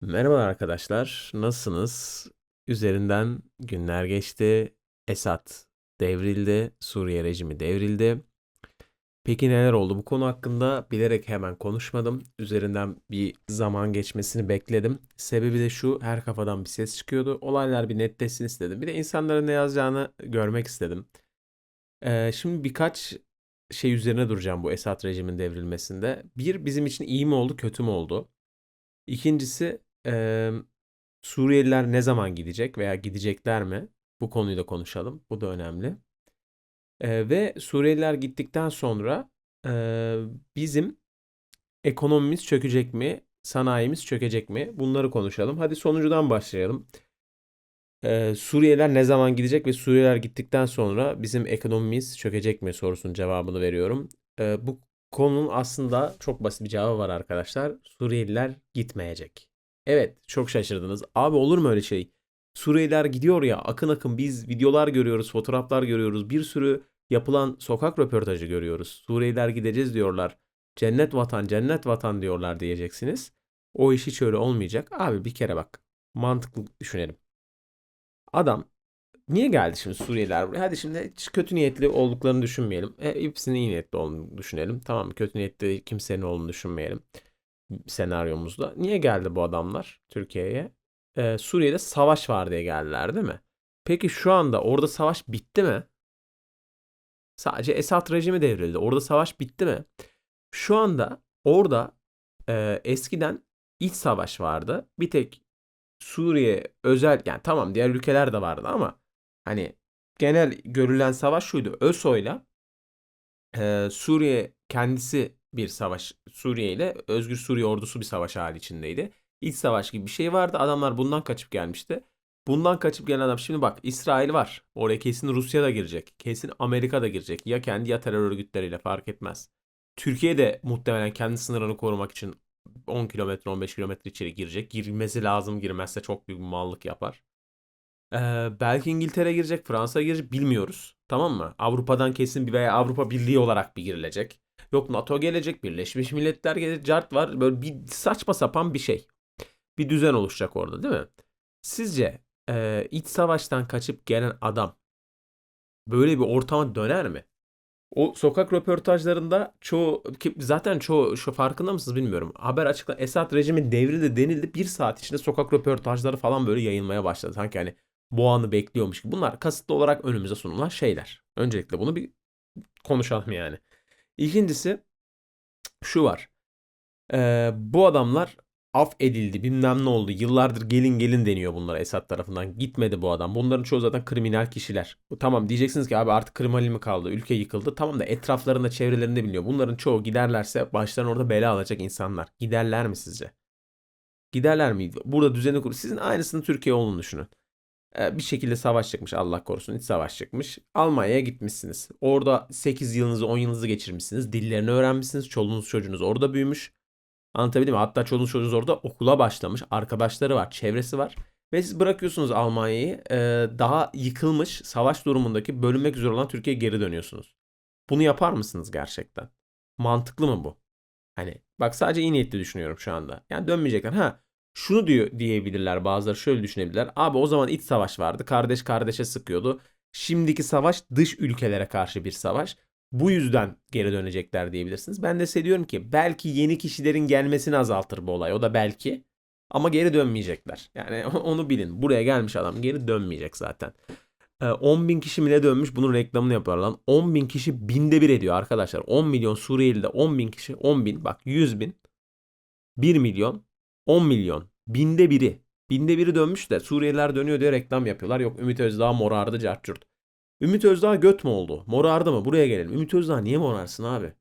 Merhabalar arkadaşlar, nasılsınız? Üzerinden günler geçti. Esad devrildi, Suriye rejimi devrildi. Peki neler oldu? Bu konu hakkında bilerek hemen konuşmadım. Üzerinden bir zaman geçmesini bekledim. Sebebi de şu, her kafadan bir ses çıkıyordu. Olaylar bir netleşsin istedim. Bir de insanların ne yazacağını görmek istedim. Ee, şimdi birkaç şey üzerine duracağım bu Esad rejimin devrilmesinde. Bir, bizim için iyi mi oldu, kötü mü oldu? İkincisi, eee, Suriyeliler ne zaman gidecek veya gidecekler mi? Bu konuyu da konuşalım. Bu da önemli. Eee, ve Suriyeliler gittikten sonra eee, bizim ekonomimiz çökecek mi? Sanayimiz çökecek mi? Bunları konuşalım. Hadi sonuncudan başlayalım. Eee, Suriyeliler ne zaman gidecek ve Suriyeliler gittikten sonra bizim ekonomimiz çökecek mi sorusunun cevabını veriyorum. Eee, bu konunun aslında çok basit bir cevabı var arkadaşlar. Suriyeliler gitmeyecek. Evet, çok şaşırdınız. Abi olur mu öyle şey? Suriyeliler gidiyor ya akın akın biz videolar görüyoruz, fotoğraflar görüyoruz. Bir sürü yapılan sokak röportajı görüyoruz. Suriyeliler gideceğiz diyorlar. Cennet vatan, cennet vatan diyorlar diyeceksiniz. O iş hiç öyle olmayacak. Abi bir kere bak. Mantıklı düşünelim. Adam niye geldi şimdi Suriyeliler buraya? Hadi şimdi hiç kötü niyetli olduklarını düşünmeyelim. E, hepsinin iyi niyetli olduğunu düşünelim. Tamam kötü niyetli kimsenin olduğunu düşünmeyelim senaryomuzda. Niye geldi bu adamlar Türkiye'ye? Ee, Suriye'de savaş var diye geldiler değil mi? Peki şu anda orada savaş bitti mi? Sadece Esad rejimi devrildi. Orada savaş bitti mi? Şu anda orada e, eskiden iç savaş vardı. Bir tek Suriye özel yani tamam diğer ülkeler de vardı ama hani genel görülen savaş şuydu. ÖSO'yla e, Suriye kendisi bir savaş Suriye ile Özgür Suriye ordusu bir savaş hali içindeydi. İç savaş gibi bir şey vardı. Adamlar bundan kaçıp gelmişti. Bundan kaçıp gelen adam şimdi bak İsrail var. Oraya kesin Rusya da girecek. Kesin Amerika da girecek. Ya kendi ya terör örgütleriyle fark etmez. Türkiye de muhtemelen kendi sınırını korumak için 10 kilometre 15 kilometre içeri girecek. Girmesi lazım girmezse çok büyük bir mallık yapar. Ee, belki İngiltere girecek, Fransa girecek bilmiyoruz. Tamam mı? Avrupa'dan kesin bir veya Avrupa Birliği olarak bir girilecek. Yok NATO gelecek, Birleşmiş Milletler gelecek, CART var. Böyle bir saçma sapan bir şey. Bir düzen oluşacak orada değil mi? Sizce e, iç savaştan kaçıp gelen adam böyle bir ortama döner mi? O sokak röportajlarında çoğu ki zaten çoğu şu farkında mısınız bilmiyorum. Haber açıkla Esad rejimi devrildi denildi. Bir saat içinde sokak röportajları falan böyle yayılmaya başladı. Sanki hani bu anı bekliyormuş gibi. Bunlar kasıtlı olarak önümüze sunulan şeyler. Öncelikle bunu bir konuşalım yani. İkincisi şu var. Ee, bu adamlar af edildi bilmem ne oldu. Yıllardır gelin gelin deniyor bunlara Esad tarafından. Gitmedi bu adam. Bunların çoğu zaten kriminal kişiler. Tamam diyeceksiniz ki abi artık kriminal mi kaldı? Ülke yıkıldı. Tamam da etraflarında çevrelerinde biliniyor. Bunların çoğu giderlerse başlarına orada bela alacak insanlar. Giderler mi sizce? Giderler mi? Burada düzeni kur. Sizin aynısını Türkiye olduğunu düşünün. Ee, bir şekilde savaş çıkmış Allah korusun iç savaş çıkmış. Almanya'ya gitmişsiniz. Orada 8 yılınızı 10 yılınızı geçirmişsiniz. Dillerini öğrenmişsiniz. Çoluğunuz çocuğunuz orada büyümüş. Anlatabildim mi? Hatta çoluğunuz çocuğunuz orada okula başlamış. Arkadaşları var, çevresi var. Ve siz bırakıyorsunuz Almanya'yı. E, daha yıkılmış savaş durumundaki bölünmek üzere olan Türkiye'ye geri dönüyorsunuz. Bunu yapar mısınız gerçekten? Mantıklı mı bu? Hani bak sadece iyi niyetli düşünüyorum şu anda. Yani dönmeyecekler. Ha şunu diyor diyebilirler bazıları şöyle düşünebilirler. Abi o zaman iç savaş vardı. Kardeş kardeşe sıkıyordu. Şimdiki savaş dış ülkelere karşı bir savaş. Bu yüzden geri dönecekler diyebilirsiniz. Ben de size diyorum ki belki yeni kişilerin gelmesini azaltır bu olay. O da belki. Ama geri dönmeyecekler. Yani onu bilin. Buraya gelmiş adam geri dönmeyecek zaten. 10 ee, bin kişi mi ne dönmüş bunun reklamını yapıyorlar lan. 10 bin kişi binde bir ediyor arkadaşlar. 10 milyon Suriyeli de 10 bin kişi 10 bin bak 100 bin 1 milyon 10 milyon. Binde biri. Binde biri dönmüş de Suriyeliler dönüyor diye reklam yapıyorlar. Yok Ümit Özdağ morardı cartçurt. Ümit Özdağ göt mü oldu? Morardı mı? Buraya gelelim. Ümit Özdağ niye morarsın abi?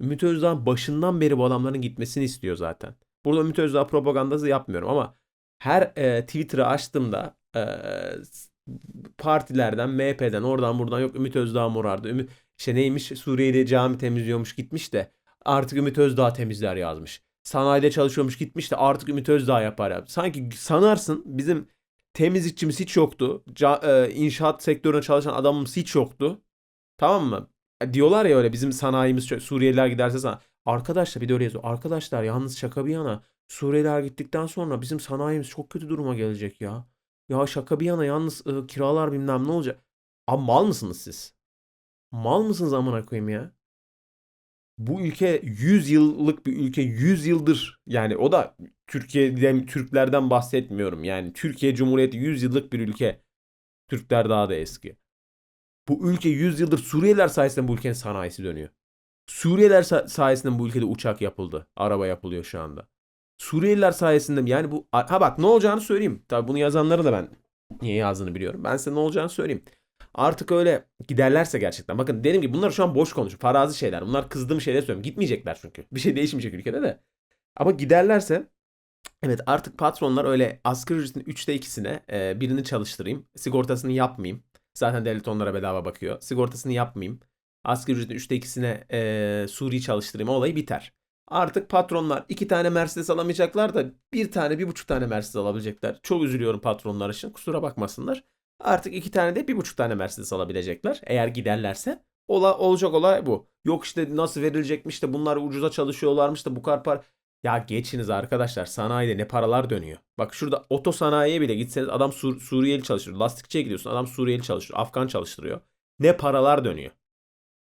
Ümit Özdağ başından beri bu adamların gitmesini istiyor zaten. Burada Ümit Özdağ propagandası yapmıyorum ama her e, Twitter'ı açtığımda e, partilerden, MHP'den, oradan buradan yok Ümit Özdağ morardı. Ümit, işte neymiş Suriye'de cami temizliyormuş gitmiş de artık Ümit Özdağ temizler yazmış sanayide çalışıyormuş gitmiş de artık Ümit Özdağ yapar ya. Sanki sanarsın bizim temizlikçimiz hiç yoktu. Ca, e, inşaat sektörüne çalışan adamımız hiç yoktu. Tamam mı? E, diyorlar ya öyle bizim sanayimiz Suriyeliler giderse sana. Arkadaşlar bir de öyle yazıyor. Arkadaşlar yalnız şaka bir yana Suriyeliler gittikten sonra bizim sanayimiz çok kötü duruma gelecek ya. Ya şaka bir yana yalnız e, kiralar bilmem ne olacak. Abi mal mısınız siz? Mal mısınız amına koyayım ya? Bu ülke 100 yıllık bir ülke 100 yıldır yani o da Türkiye'den Türklerden bahsetmiyorum. Yani Türkiye Cumhuriyeti 100 yıllık bir ülke. Türkler daha da eski. Bu ülke 100 yıldır Suriyeliler sayesinde bu ülkenin sanayisi dönüyor. Suriyeliler sa- sayesinde bu ülkede uçak yapıldı. Araba yapılıyor şu anda. Suriyeliler sayesinde yani bu ha bak ne olacağını söyleyeyim. Tabii bunu yazanları da ben niye yazdığını biliyorum. Ben size ne olacağını söyleyeyim. Artık öyle giderlerse gerçekten. Bakın dediğim gibi bunlar şu an boş konuşuyor. Farazi şeyler. Bunlar kızdığım şeyler söylüyorum. Gitmeyecekler çünkü. Bir şey değişmeyecek ülkede de. Ama giderlerse evet artık patronlar öyle asgari ücretin 3'te 2'sine e, birini çalıştırayım. Sigortasını yapmayayım. Zaten devlet onlara bedava bakıyor. Sigortasını yapmayayım. Asgari ücretin 3'te 2'sine e, Suriye çalıştırayım olayı biter. Artık patronlar iki tane Mercedes alamayacaklar da bir tane bir buçuk tane Mercedes alabilecekler. Çok üzülüyorum patronlar için kusura bakmasınlar. Artık iki tane de bir buçuk tane Mercedes alabilecekler eğer giderlerse. Ola, olacak olay bu. Yok işte nasıl verilecekmiş de bunlar ucuza çalışıyorlarmış da bu kadar para. Ya geçiniz arkadaşlar sanayide ne paralar dönüyor. Bak şurada oto sanayiye bile gitseniz adam Sur- Suriyeli çalıştırıyor. Lastikçiye gidiyorsun adam Suriyeli çalıştırıyor. Afgan çalıştırıyor. Ne paralar dönüyor.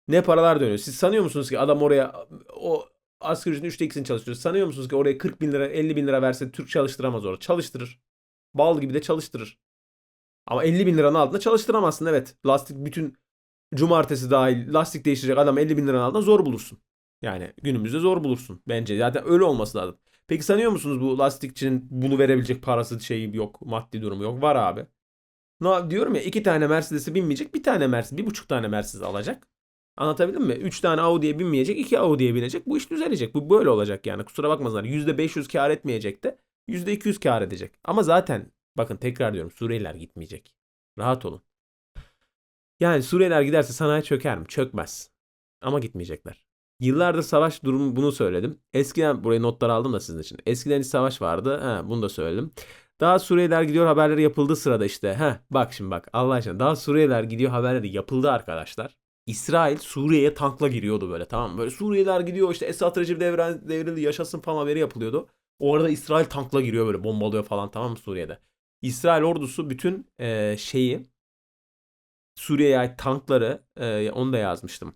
Ne paralar dönüyor. Siz sanıyor musunuz ki adam oraya o asgari ücretin 3'te 2'sini çalıştırıyor. Sanıyor musunuz ki oraya 40 bin lira 50 bin lira verse Türk çalıştıramaz orada. Çalıştırır. Bal gibi de çalıştırır. Ama 50 bin liranın altında çalıştıramazsın evet. Lastik bütün cumartesi dahil lastik değiştirecek adam 50 bin liranın altında zor bulursun. Yani günümüzde zor bulursun bence. Zaten öyle olması lazım. Peki sanıyor musunuz bu lastikçinin bunu verebilecek parası şeyi yok, maddi durumu yok? Var abi. Ne diyorum ya iki tane Mercedes'e binmeyecek, bir tane Mercedes, bir buçuk tane Mercedes alacak. Anlatabildim mi? Üç tane Audi'ye binmeyecek, iki Audi'ye binecek. Bu iş düzelecek. Bu böyle olacak yani. Kusura bakmasınlar. %500 kar etmeyecek de %200 kar edecek. Ama zaten bakın tekrar diyorum Suriyeliler gitmeyecek. Rahat olun. Yani Suriyeliler giderse sanayi çöker mi? Çökmez. Ama gitmeyecekler. Yıllardır savaş durumu bunu söyledim. Eskiden buraya notlar aldım da sizin için. Eskiden hiç savaş vardı. Ha, bunu da söyledim. Daha Suriyeliler gidiyor haberleri yapıldı sırada işte. Ha, bak şimdi bak Allah aşkına. Daha Suriyeliler gidiyor haberleri yapıldı arkadaşlar. İsrail Suriye'ye tankla giriyordu böyle tamam mı? Böyle Suriyeliler gidiyor işte Esad devren, devrildi yaşasın falan haberi yapılıyordu. O arada İsrail tankla giriyor böyle bombalıyor falan tamam mı Suriye'de. İsrail ordusu bütün e, şeyi Suriye'ye ait tankları e, onu da yazmıştım.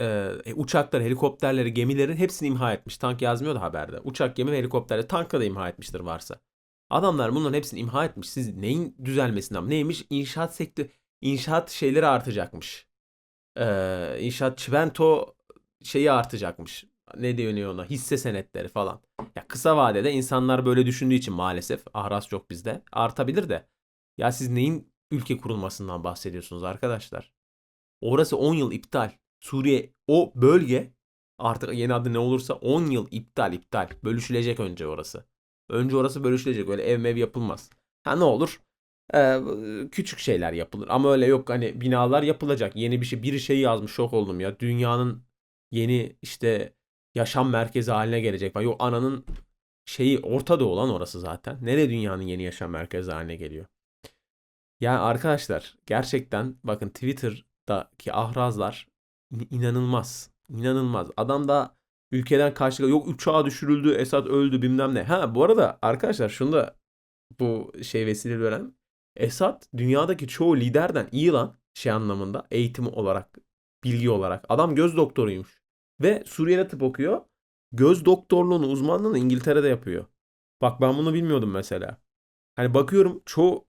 E, uçakları, helikopterleri, gemilerin hepsini imha etmiş. Tank yazmıyor da haberde. Uçak, gemi ve helikopterleri tankla da imha etmiştir varsa. Adamlar bunların hepsini imha etmiş. Siz neyin düzelmesinden? Neymiş? İnşaat sektörü, inşaat şeyleri artacakmış. Ee, inşaat çimento şeyi artacakmış. Ne deniyor ona? Hisse senetleri falan. Ya kısa vadede insanlar böyle düşündüğü için maalesef ahraz çok bizde. Artabilir de. Ya siz neyin ülke kurulmasından bahsediyorsunuz arkadaşlar? Orası 10 yıl iptal. Suriye o bölge artık yeni adı ne olursa 10 yıl iptal iptal. Bölüşülecek önce orası. Önce orası bölüşülecek. Öyle ev mev yapılmaz. Ha ne olur? Ee, küçük şeyler yapılır. Ama öyle yok hani binalar yapılacak. Yeni bir şey. Biri şey yazmış şok oldum ya. Dünyanın yeni işte yaşam merkezi haline gelecek falan. Yok ananın şeyi Orta Doğu olan orası zaten. Nereye dünyanın yeni yaşam merkezi haline geliyor? Yani arkadaşlar gerçekten bakın Twitter'daki ahrazlar inanılmaz. İnanılmaz. Adam da ülkeden kaçtı. Yok uçağa düşürüldü, Esad öldü bilmem ne. Ha bu arada arkadaşlar şunu da bu şey vesileyle öğren. Esad dünyadaki çoğu liderden iyi lan şey anlamında eğitim olarak, bilgi olarak. Adam göz doktoruymuş. Ve Suriye'de tıp okuyor. Göz doktorluğunu, uzmanlığını İngiltere'de yapıyor. Bak ben bunu bilmiyordum mesela. Hani bakıyorum çoğu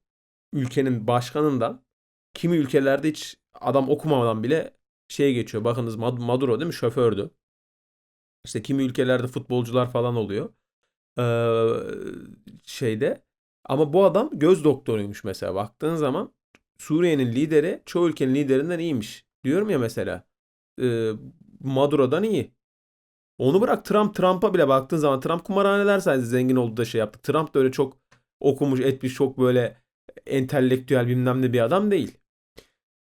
ülkenin başkanından kimi ülkelerde hiç adam okumadan bile şey geçiyor. Bakınız Maduro değil mi? Şofördü. İşte kimi ülkelerde futbolcular falan oluyor. Ee, şeyde. Ama bu adam göz doktoruymuş mesela. Baktığın zaman Suriye'nin lideri çoğu ülkenin liderinden iyiymiş. Diyorum ya mesela. E, Maduro'dan iyi. Onu bırak Trump Trump'a bile baktığın zaman Trump kumarhaneler sayesinde zengin oldu da şey yaptı. Trump da öyle çok okumuş etmiş çok böyle entelektüel bilmem ne bir adam değil.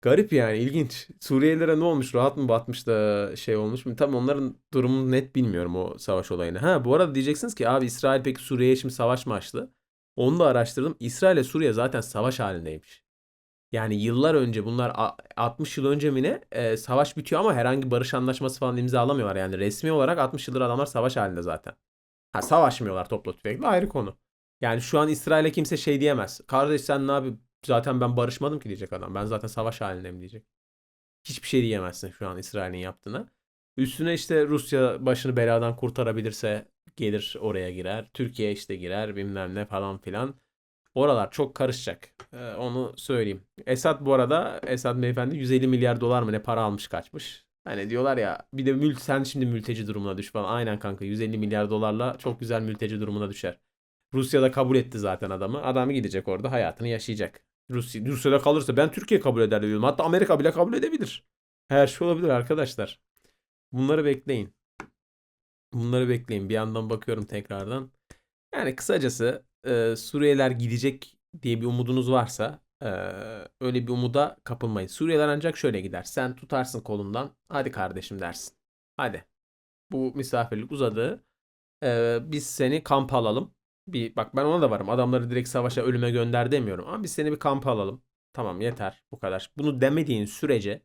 Garip yani ilginç. Suriyelilere ne olmuş? Rahat mı batmış da şey olmuş mu? Tam onların durumunu net bilmiyorum o savaş olayını. Ha bu arada diyeceksiniz ki abi İsrail peki Suriye'ye şimdi savaş mı açtı? Onu da araştırdım. İsrail ile Suriye zaten savaş halindeymiş. Yani yıllar önce bunlar 60 yıl önce mi ne e, savaş bitiyor ama herhangi barış anlaşması falan imzalamıyorlar. Yani resmi olarak 60 yıldır adamlar savaş halinde zaten. Ha, savaşmıyorlar topla tüfekle ayrı konu. Yani şu an İsrail'e kimse şey diyemez. Kardeş sen ne abi zaten ben barışmadım ki diyecek adam. Ben zaten savaş halindeyim diyecek. Hiçbir şey diyemezsin şu an İsrail'in yaptığına. Üstüne işte Rusya başını beladan kurtarabilirse gelir oraya girer. Türkiye işte girer bilmem ne falan filan. Oralar çok karışacak. Ee, onu söyleyeyim. Esad bu arada Esad beyefendi 150 milyar dolar mı ne para almış kaçmış. Hani diyorlar ya bir de mül sen şimdi mülteci durumuna düş falan. Aynen kanka 150 milyar dolarla çok güzel mülteci durumuna düşer. Rusya da kabul etti zaten adamı. Adamı gidecek orada hayatını yaşayacak. Rusya, Rusya'da kalırsa ben Türkiye kabul eder diyorum. Hatta Amerika bile kabul edebilir. Her şey olabilir arkadaşlar. Bunları bekleyin. Bunları bekleyin. Bir yandan bakıyorum tekrardan. Yani kısacası e, Suriyeliler gidecek diye bir umudunuz varsa e, öyle bir umuda kapılmayın. Suriyeliler ancak şöyle gider. Sen tutarsın kolundan. Hadi kardeşim dersin. Hadi. Bu misafirlik uzadı. E, biz seni kampa alalım. Bir, bak ben ona da varım. Adamları direkt savaşa ölüme gönder demiyorum. Ama biz seni bir kampa alalım. Tamam yeter bu kadar. Bunu demediğin sürece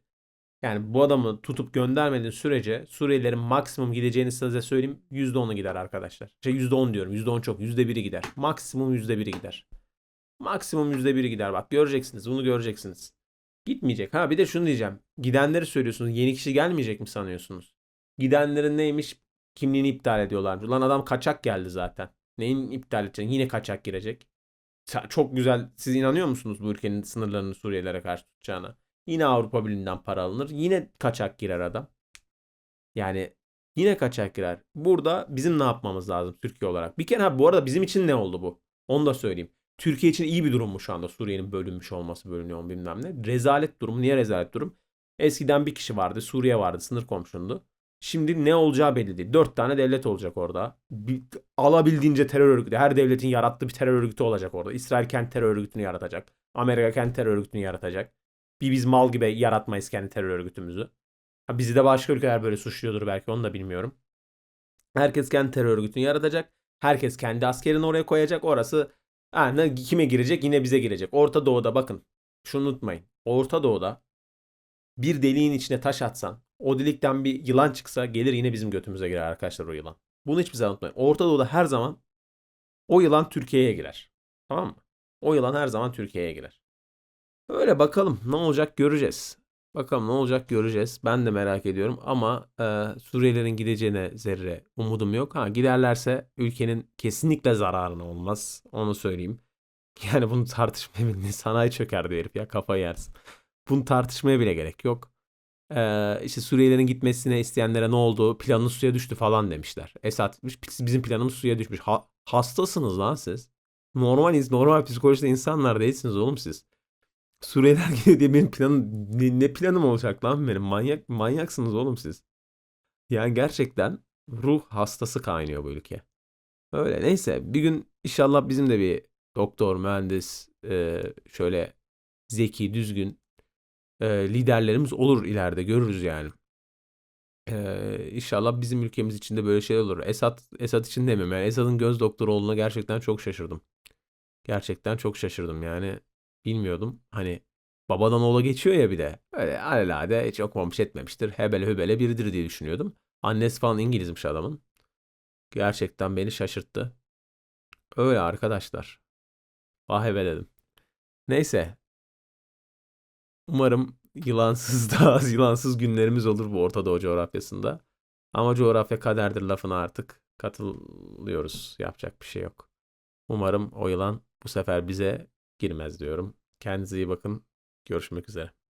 yani bu adamı tutup göndermediğin sürece Suriyelilerin maksimum gideceğini size söyleyeyim %10'u gider arkadaşlar. Şey %10 diyorum. %10 çok. %1'i gider. Maksimum %1'i gider. Maksimum %1'i gider. Bak göreceksiniz. Bunu göreceksiniz. Gitmeyecek. Ha bir de şunu diyeceğim. Gidenleri söylüyorsunuz. Yeni kişi gelmeyecek mi sanıyorsunuz? Gidenlerin neymiş? Kimliğini iptal ediyorlar. Lan adam kaçak geldi zaten. Neyin iptal edeceksin? Yine kaçak girecek. Çok güzel. Siz inanıyor musunuz bu ülkenin sınırlarını Suriyelilere karşı tutacağına? Yine Avrupa Birliği'nden para alınır. Yine kaçak girer adam. Yani yine kaçak girer. Burada bizim ne yapmamız lazım Türkiye olarak? Bir kere bu arada bizim için ne oldu bu? Onu da söyleyeyim. Türkiye için iyi bir durum mu şu anda Suriye'nin bölünmüş olması bölünüyor bilmem ne. Rezalet durum. Niye rezalet durum? Eskiden bir kişi vardı. Suriye vardı. Sınır komşundu. Şimdi ne olacağı belli değil. Dört tane devlet olacak orada. Bir, alabildiğince terör örgütü. Her devletin yarattığı bir terör örgütü olacak orada. İsrail kendi terör örgütünü yaratacak. Amerika kendi terör örgütünü yaratacak. Bir biz mal gibi yaratmayız kendi terör örgütümüzü. Ha, bizi de başka ülkeler böyle suçluyordur belki onu da bilmiyorum. Herkes kendi terör örgütünü yaratacak. Herkes kendi askerini oraya koyacak. Orası ha, ne, kime girecek? Yine bize girecek. Orta Doğu'da bakın. Şunu unutmayın. Orta Doğu'da bir deliğin içine taş atsan o delikten bir yılan çıksa gelir yine bizim götümüze girer arkadaşlar o yılan. Bunu hiçbir zaman unutmayın. Orta Doğu'da her zaman o yılan Türkiye'ye girer. Tamam mı? O yılan her zaman Türkiye'ye girer. Öyle bakalım ne olacak göreceğiz. Bakalım ne olacak göreceğiz. Ben de merak ediyorum ama e, Suriyelilerin gideceğine zerre umudum yok. Ha giderlerse ülkenin kesinlikle zararına olmaz. Onu söyleyeyim. Yani bunu tartışmaya bile sanayi çöker diyor herif ya kafayı yersin. Bunu tartışmaya bile gerek yok. Ee, işte Suriyelilerin gitmesine isteyenlere ne oldu? Planınız suya düştü falan demişler. Esat bizim planımız suya düşmüş. Ha, hastasınız lan siz. Normaliz, normal psikolojide insanlar değilsiniz oğlum siz. Suriyeliler geliyor diye benim planım ne, ne planım olacak lan benim? Manyak manyaksınız oğlum siz. Yani gerçekten ruh hastası kaynıyor bu ülke. Öyle neyse bir gün inşallah bizim de bir doktor, mühendis, e, şöyle zeki, düzgün e, liderlerimiz olur ileride görürüz yani. E, inşallah bizim ülkemiz için de böyle şey olur. Esat Esat için demiyorum yani Esat'ın göz doktoru olduğuna gerçekten çok şaşırdım. Gerçekten çok şaşırdım yani bilmiyordum. Hani babadan oğula geçiyor ya bir de. Öyle alelade hiç okumamış etmemiştir. Hebele hübele biridir diye düşünüyordum. Annesi falan İngilizmiş adamın. Gerçekten beni şaşırttı. Öyle arkadaşlar. Vah be dedim. Neyse Umarım yılansız daha az yılansız günlerimiz olur bu Orta Doğu coğrafyasında. Ama coğrafya kaderdir lafına artık katılıyoruz. Yapacak bir şey yok. Umarım o yılan bu sefer bize girmez diyorum. Kendinize iyi bakın. Görüşmek üzere.